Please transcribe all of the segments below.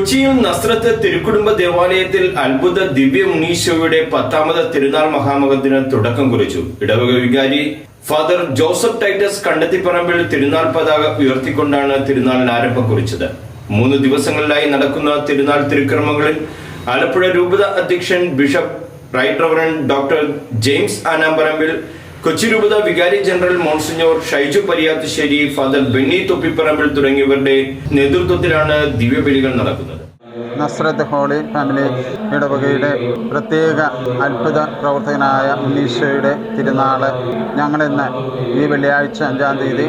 കൊച്ചിയിൽ നസ്രത്ത് തിരുക്കുടുംബ ദേവാലയത്തിൽ അത്ഭുത ദിവ്യ മുനീശോയുടെ പത്താമത് തിരുനാൾ മഹാമകത്തിന് തുടക്കം കുറിച്ചു. ഇടവക വികാരി ഫാദർ ജോസഫ് ടൈറ്റസ് കണ്ടെത്തിപ്പറമ്പിൽ തിരുനാൾ പതാക ഉയർത്തിക്കൊണ്ടാണ് തിരുനാളിന് ആരംഭം കുറിച്ചത്. മൂന്ന് ദിവസങ്ങളിലായി നടക്കുന്ന തിരുനാൾ തിരുക്രമങ്ങളിൽ ആലപ്പുഴ രൂപത അധ്യക്ഷൻ bishop right reverend doctor James Anamparambil Kochi രൂപത വികാരി general monsignor Shaiju Pariyathussery father Benny Thoppipparambil തുടങ്ങിയവരുടെ നേതൃത്വത്തിലാണ് ദിവ്യബലികൾ നടക്കുന്നത്. നസ്രത്ത് ഹോളി ഫാമിലി ഇടവകയുടെ പ്രത്യേക അത്ഭുത പ്രവർത്തകനായ ഉണ്ണീശോയുടെ തിരുനാൾ ഞങ്ങളിന്ന് ഈ വെള്ളിയാഴ്ച അഞ്ചാം തീയതി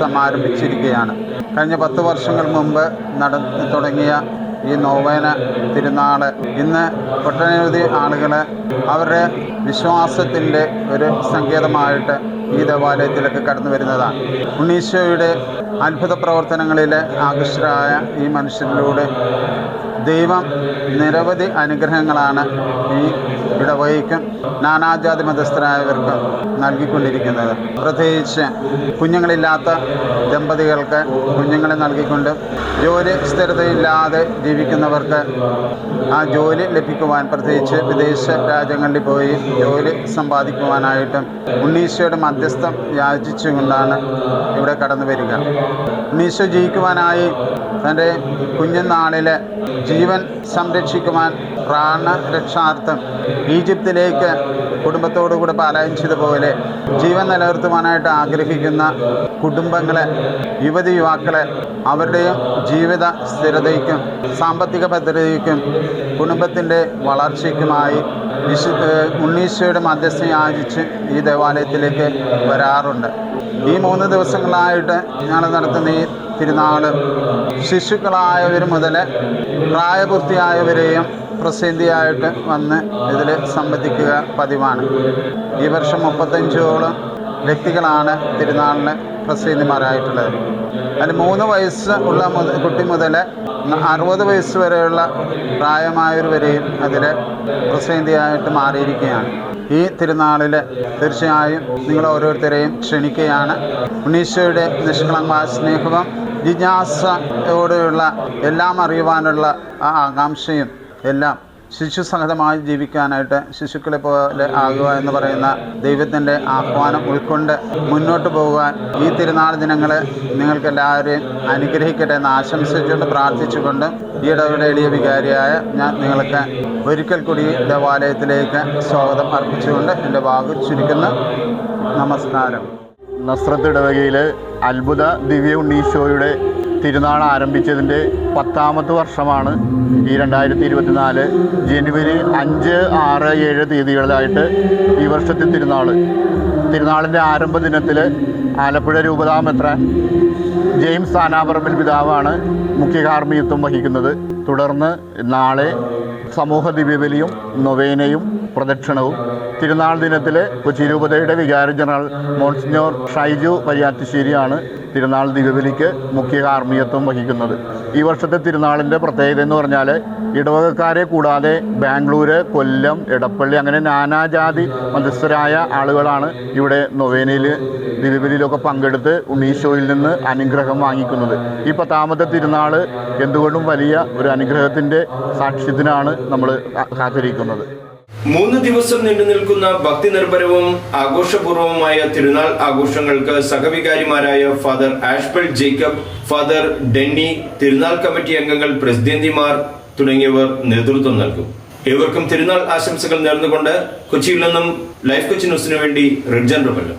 സമാരംഭിച്ചിരിക്കുകയാണ്. കഴിഞ്ഞ പത്ത് വർഷങ്ങൾ മുമ്പ് നട തുടങ്ങിയ ഈ നോവേന തിരുനാൾ ഇന്ന് ഒട്ടനവധി ആളുകൾ അവരുടെ വിശ്വാസത്തിന്റെ ഒരു സങ്കേതമായിട്ട് ഈ ദേവാലയത്തിലൊക്കെ കടന്നു വരുന്നതാണ്. ഉണ്ണീശോയുടെ അത്ഭുത പ്രവർത്തനങ്ങളിൽ ആകൃഷ്ടരായ ഈ മനുഷ്യരിലൂടെ ദൈവം നിരവധി അനുഗ്രഹങ്ങളാണ് ഈ ഇടവകയ്ക്കും നാനാജാതി മതസ്ഥരായവർക്കും നൽകിക്കൊണ്ടിരിക്കുന്നത്. പ്രത്യേകിച്ച് കുഞ്ഞുങ്ങളില്ലാത്ത ദമ്പതികൾക്ക് കുഞ്ഞുങ്ങളെ നൽകിക്കൊണ്ട് ജോലി സ്ഥിരതയില്ലാതെ ജീവിക്കുന്നവർക്ക് ആ ജോലി ലഭിക്കുവാൻ പ്രത്യേകിച്ച് വിദേശ രാജ്യങ്ങളിൽ പോയി ജോലി സമ്പാദിക്കുവാനായിട്ടും ഉണ്ണീശോയുടെ മധ്യസ്ഥം യാചിച്ചുകൊണ്ടാണ് ഇവിടെ കടന്നു വരിക. മീശ ജീവിക്കുവാനായി തന്റെ കുഞ്ഞുനാളിലെ ജീവൻ സംരക്ഷിക്കുവാൻ പ്രാണരക്ഷാർത്ഥം ഈജിപ്തിലേക്ക് കുടുംബത്തോടുകൂടെ പലായനം ജീവൻ നിലനിർത്തുവാനായിട്ട് ആഗ്രഹിക്കുന്ന കുടുംബങ്ങളെ യുവതി യുവാക്കളെ അവരുടെയും ജീവിത സ്ഥിരതയ്ക്കും സാമ്പത്തിക ഭദ്രതയ്ക്കും കുടുംബത്തിന്റെ വളർച്ചയ്ക്കുമായി വിശു ഉണ്ണീശോയുടെ മധ്യസ്ഥ യാചിച്ച് ഈ ദേവാലയത്തിലേക്ക് വരാറുണ്ട്. ഈ മൂന്ന് ദിവസങ്ങളായിട്ട് ഞങ്ങൾ നടത്തുന്ന ഈ തിരുനാൾ ശിശുക്കളായവർ മുതൽ പ്രായപൂർത്തിയായവരെയും പ്രസിദ്ധിയായിട്ട് വന്ന് ഇതിൽ സംബന്ധിക്കുക പതിവാണ്. ഈ വർഷം മുപ്പത്തഞ്ചോളം വ്യക്തികളാണ് തിരുനാളിന് പ്രസിദ്ധിമാരായിട്ടുള്ളത് അതിൽ മൂന്ന് വയസ്സ് ഉള്ള കുട്ടി മുതൽ അറുപത് വയസ്സ് വരെയുള്ള പ്രായമായവരെയും അതിൽ പ്രസിദ്ധിയായിട്ട് മാറിയിരിക്കുകയാണ്. ഈ തിരുനാളിൽ തീർച്ചയായും നിങ്ങൾ ഓരോരുത്തരെയും ക്ഷണിക്കുകയാണ്. ഉണ്ണീശോയുടെ നിഷ്കളങ്കമായ സ്നേഹവും ജിജ്ഞാസയോടെയുള്ള എല്ലാം അറിയുവാനുള്ള ആ ആകാംക്ഷയും എല്ലാം ശിശു സഹജമായി ജീവിക്കാനായിട്ട് ശിശുക്കളെ പോലെ ആകുക എന്ന് പറയുന്ന ദൈവത്തിന്റെ ആഹ്വാനം ഉൾക്കൊണ്ട് മുന്നോട്ട് പോകുവാൻ ഈ തിരുനാൾ ദിനങ്ങൾ നിങ്ങൾക്ക് എല്ലാവരെയും അനുഗ്രഹിക്കട്ടെ എന്ന് ആശംസിച്ചുകൊണ്ട് പ്രാർത്ഥിച്ചുകൊണ്ട് ഈ ഇടവയുടെ എളിയ വികാരിയായ ഞാൻ നിങ്ങൾക്ക് ഒരിക്കൽ കൂടി ദേവാലയത്തിലേക്ക് സ്വാഗതം അർപ്പിച്ചുകൊണ്ട് എന്റെ വാക്ക് ചുരുക്കുന്നു. നമസ്കാരം. നസ്രത്ത് ഇടവകയിലെ അത്ഭുത ദിവ്യ ഉണ്ണീശോയുടെ തിരുനാൾ ആരംഭിച്ചതിന്റെ പത്താമത്തെ വർഷമാണ് ഈ രണ്ടായിരത്തി ഇരുപത്തിനാല് ജനുവരി അഞ്ച് ആറ് ഏഴ് തീയതികളിലായിട്ട് ഈ വർഷത്തെ തിരുനാൾ. തിരുനാളിന്റെ ആരംഭ ദിനത്തിൽ ആലപ്പുഴ രൂപതാമെത്രാൻ ജെയിംസ് ആനാപറമ്പിൽ പിതാവാണ് മുഖ്യ കാർമ്മികത്വം വഹിക്കുന്നത്. തുടർന്ന് നാളെ സമൂഹ ദിവ്യബലിയും നൊവേനയും പ്രദക്ഷിണവും. തിരുനാൾ ദിനത്തിൽ കൊച്ചി രൂപതയുടെ വികാരി ജനറൽ മോൺസിഞ്ഞോർ ഷൈജു പര്യാത്തിശ്ശേരിയാണ് തിരുനാൾ ദിവ്യബലിക്ക് മുഖ്യ കാർമ്മികത്വം വഹിക്കുന്നത്. ഈ വർഷത്തെ തിരുനാളിന്റെ പ്രത്യേകത എന്ന് പറഞ്ഞാൽ ഇടവകക്കാരെ കൂടാതെ ബാംഗ്ലൂര് കൊല്ലം എടപ്പള്ളി അങ്ങനെ നാനാജാതി മതസ്ഥരായ ആളുകളാണ് ഇവിടെ നൊവേനയിൽ ദിവ്യബലിയിലൊക്കെ പങ്കെടുത്ത് ഉണ്ണീശോയിൽ നിന്ന് അനുഗ്രഹം വാങ്ങിക്കുന്നത്. ഈ പത്താമത്തെ തിരുനാൾ എന്തുകൊണ്ടും വലിയ ഒരു അനുഗ്രഹത്തിന്റെ സാക്ഷ്യത്തിനാണ് നമ്മൾ ആചരിക്കുന്നത് മൂന്ന് ദിവസം നീണ്ടു നിൽക്കുന്ന ഭക്തി നിർഭരവും ആഘോഷപൂർവമായ തിരുനാൾ ആഘോഷങ്ങൾക്ക് സഹവികാരിമാരായ ഫാദർ ആഷ്പൽ ജേക്കബ് ഫാദർ ഡെന്നി തിരുനാൾ കമ്മിറ്റി അംഗങ്ങൾ പ്രസിദ്ധന്തിമാർ തുടങ്ങിയവർ നേതൃത്വം നൽകും. ഏവർക്കും തിരുനാൾ ആശംസകൾ നേർന്നുകൊണ്ട് കൊച്ചിയിൽ നിന്നും ലൈഫ് കൊച്ചി ന്യൂസിനു വേണ്ടി റിഡ്ജൻ റബല്ലോ